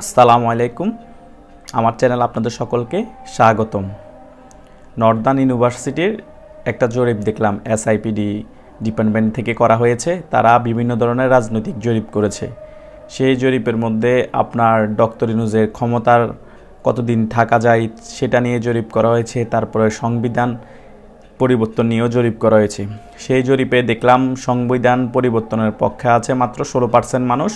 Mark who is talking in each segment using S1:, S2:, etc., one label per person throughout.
S1: আসসালামু আলাইকুম। আমার চ্যানেল আপনাদের সকলকে স্বাগতম। নর্দার্ন ইউনিভার্সিটির একটা জরিপ দেখলাম এসআইপিডি ডিপার্টমেন্ট থেকে করা হয়েছে। তারা বিভিন্ন ধরনের রাজনৈতিক জরিপ করেছে। সেই জরিপের মধ্যে আপনার ডক্টর ইনুজের ক্ষমতার কতদিন থাকা যায় সেটা নিয়ে জরিপ করা হয়েছে, তারপরে সংবিধান পরিবর্তন নিয়েও জরিপ করা হয়েছে। সেই জরিপে দেখলাম, সংবিধান পরিবর্তনের পক্ষে আছে মাত্র ষোলো পার্সেন্ট মানুষ।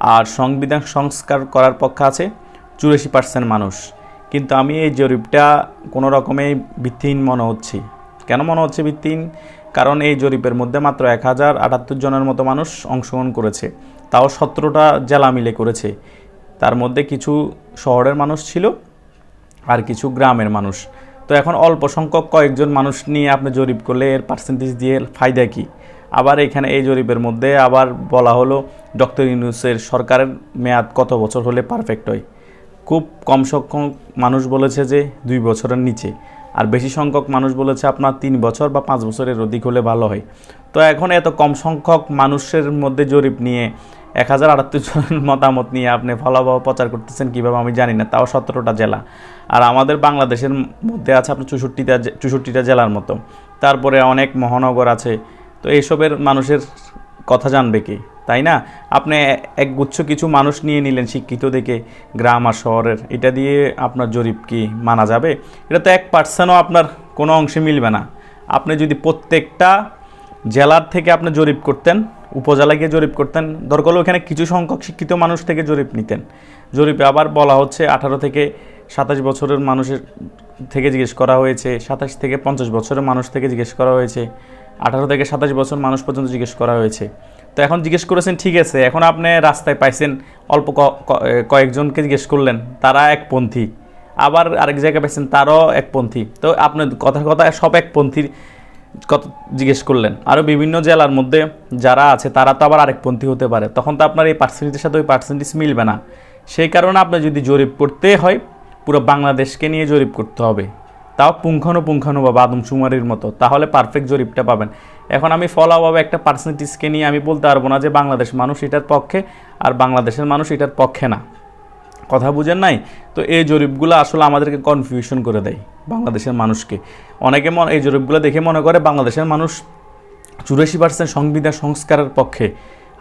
S1: আর সংবিধান সংস্কার করার পক্ষে আছে চুরাশি পার্সেন্ট মানুষ। কিন্তু আমি এই জরিপটা কোনো রকমেই ভিত্তিহীন মনে হচ্ছে। কেন মনে হচ্ছে ভিত্তিহীন? কারণ এই জরিপের মধ্যে মাত্র এক হাজার আটাত্তর জনের মতো মানুষ অংশগ্রহণ করেছে। তাও সতেরোটা জেলা মিলে করেছে। তার মধ্যে কিছু শহরের মানুষ ছিল আর কিছু গ্রামের মানুষ। তো এখন অল্প সংখ্যক কয়েকজন মানুষ নিয়ে আপনি জরিপ করলে এর পার্সেন্টেজ দিয়ে ফায়দা কী? আবার এখানে এই জরিপের মধ্যে আবার বলা হলো, ডক্টর ইউনুসের সরকারের মেয়াদ কত বছর হলে পারফেক্ট হয়? খুব কম সংখ্যক মানুষ বলেছে যে দুই বছরের নিচে। আর বেশি সংখ্যক মানুষ বলেছে আপনার তিন বছর বা পাঁচ বছরের অধিক হলে ভালো হয়। তো এখন এত কম সংখ্যক মানুষের মধ্যে জরিপ নিয়ে এক হাজার আটাত্তর জনের মতামত নিয়ে আপনি ফলাফল প্রচার করতেছেন কীভাবে আমি জানি না, তাও সতেরোটা জেলা। আর আমাদের বাংলাদেশের মধ্যে আছে আপনার চৌষট্টিটা চৌষট্টিটা জেলার মতো। তারপরে অনেক মহানগর আছে তো এইসবের মানুষের কথা জানবে কি? তাই না? আপনি এক গুচ্ছ কিছু মানুষ নিয়ে নিলেন শিক্ষিত দেখে, গ্রাম আর শহরের। এটা দিয়ে আপনার জরিপ কি মানা যাবে? এটা তো এক পার্সেন্টও আপনার কোনো অংশে মিলবে না। আপনি যদি প্রত্যেকটা জেলার থেকে আপনি জরিপ করতেন উপজেলায় গিয়ে জরিপ করতেন, দরকার ওখানে কিছু সংখ্যক শিক্ষিত মানুষ থেকে জরিপ নিতেন। জরিপে আবার বলা হচ্ছে আঠারো থেকে সাতাশ বছরের মানুষের থেকে জিজ্ঞেস করা হয়েছে, সাতাশ থেকে পঞ্চাশ বছরের মানুষ থেকে জিজ্ঞেস করা হয়েছে। আঠারো থেকে সাতাশ বছর মানুষ পর্যন্ত জিজ্ঞেস করা হয়েছে। তো এখন জিজ্ঞেস করেছেন, ঠিক আছে, এখন আপনি রাস্তায় পাইছেন, অল্প কয়েকজনকে জিজ্ঞেস করলেন, তারা একপন্থী আবার আরেক জায়গায় পাইছেন, তারও একপন্থী তো আপনি কথা কথা সব একপন্থীর কত জিজ্ঞেস করলেন। আরও বিভিন্ন জেলার মধ্যে যারা আছে, তারা তো আবার আরেকপন্থী হতে পারে। তখন তো আপনার এই পার্সেন্টেজের সাথে ওই পার্সেন্টেজ মিলবে না। সেই কারণে আপনি যদি জরিপ করতে হয়, পুরো বাংলাদেশকে নিয়ে জরিপ করতে হবে। তাও পুঙ্খানু বা আদমশুমারির মতো। তাহলে পারফেক্ট জরিপটা পাবেন। এখন আমি ফলাভাবে একটা পার্সেন্টেজকে নিয়ে আমি বলতে পারব না যে বাংলাদেশ মানুষ এটার পক্ষে আর বাংলাদেশের মানুষ এটার পক্ষে না। কথা বুঝেন নাই? তো এই জরিপগুলো আসলে আমাদেরকে কনফিউশন করে দেয় বাংলাদেশের মানুষকে। অনেকে মনে এই জরিপগুলো দেখে মনে করে বাংলাদেশের মানুষ চুরাশি পার্সেন্ট সংবিধান সংস্কারের পক্ষে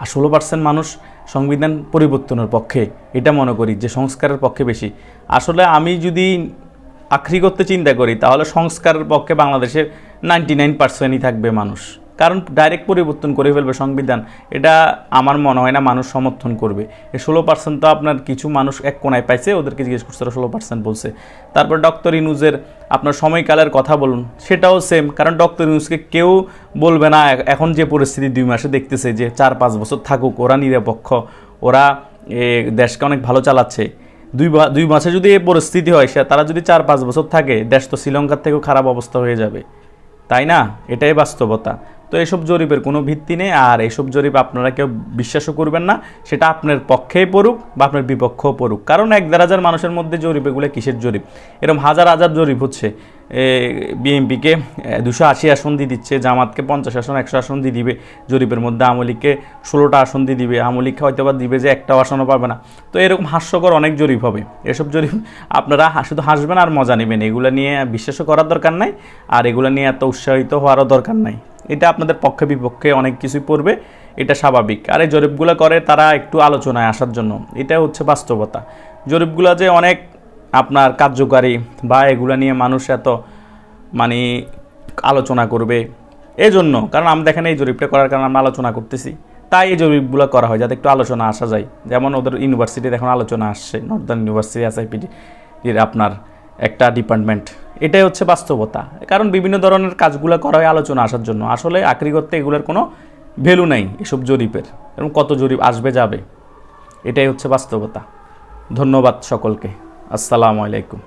S1: আর ষোলো পার্সেন্ট মানুষ সংবিধান পরিবর্তনের পক্ষে। এটা মনে করি যে সংস্কারের পক্ষে বেশি। আসলে আমি যদি আখরি করতে চিন্তা করি, তাহলে সংস্কারের পক্ষে বাংলাদেশের নাইনটি নাইন পার্সেন্টই থাকবে মানুষ। কারণ ডাইরেক্ট পরিবর্তন করে ফেলবে সংবিধান, এটা আমার মনে হয় না মানুষ সমর্থন করবে। এই ষোলো পার্সেন্ট তো আপনার কিছু মানুষ এক কোনায় পাইছে, ওদেরকে জিজ্ঞেস করছে ষোলো পার্সেন্ট বলছে। তারপর ডক্টর ইনুজের আপনার সময়কালের কথা বলুন, সেটাও সেম কারণ ডক্টর ইনুজকে কেউ বলবে না এখন যে পরিস্থিতি দুই মাসে দেখতেছে যে চার পাঁচ বছর থাকুক, ওরা নিরপেক্ষ, ওরা দেশকে অনেক ভালো চালাচ্ছে। দুই দুই মাসে যদি এই পরিস্থিতি হয়, সে তারা যদি চার পাঁচ বছর থাকে, দেশ তো শ্রীলঙ্কার থেকেও খারাপ অবস্থা হয়ে যাবে। তাই না? এটাই বাস্তবতা। তো এসব জরিপের কোনো ভিত্তি নেই, আর এইসব জরিপ আপনারা কেউ বিশ্বাসও করবেন না, সেটা আপনার পক্ষেই পড়ুক বা আপনার বিপক্ষেও পড়ুক। কারণ এক দেড় হাজার মানুষের মধ্যে জরিপ, এগুলো কিসের জরিপ? এরকম হাজার হাজার জরিপ হচ্ছে। বিএনপিকে দুশো আশি আসন দিয়ে দিচ্ছে, জামাতকে পঞ্চাশ আসন, একশো আসন দিয়ে দিবে। জরিপের মধ্যে আমলিককে ষোলোটা আসন দিয়ে দিবে। আমলিককে হয়তো বা দিবে যে একটাও আসনও পাবে না। তো এরকম হাস্যকর অনেক জরিপ হবে। এসব জরিপ আপনারা শুধু হাসবেন আর মজা নেবেন। এগুলো নিয়ে বিশ্বাসও করার দরকার নাই আর এগুলো নিয়ে এত উৎসাহিত হওয়ারও দরকার নাই। এটা আপনাদের পক্ষে বিপক্ষে অনেক কিছুই পড়বে। এটা স্বাভাবিক। আর এই জরিপগুলো করে তারা একটু আলোচনায় আসার জন্য। এটা হচ্ছে বাস্তবতা। জরিপগুলো যে অনেক আপনার কার্যকারী বা এগুলো নিয়ে মানুষ এত মানে আলোচনা করবে। এই জন্য কারণ আমরা দেখেন এই জরিপটা করার কারণে আমরা আলোচনা করতেছি। তাই এই জরিপগুলো করা হয় যাতে একটু আলোচনা আসা যায়। যেমন ওদের ইউনিভার্সিটিতে এখন আলোচনা আসছে, নর্দার্ন ইউনিভার্সিটি এসআইপিডি এর আপনার একটা ডিপার্টমেন্ট। এটাই হচ্ছে বাস্তবতা। কারণ বিভিন্ন ধরনের কাজগুলো করা হয় আলোচনা আসার জন্য। আসলে আক্রি করতে এগুলোর কোনো ভ্যালু নেই এসব জরিপের। এবং কত জরিপ আসবে, যাবে। এটাই হচ্ছে বাস্তবতা। ধন্যবাদ সকলকে। আসসালামু আলাইকুম।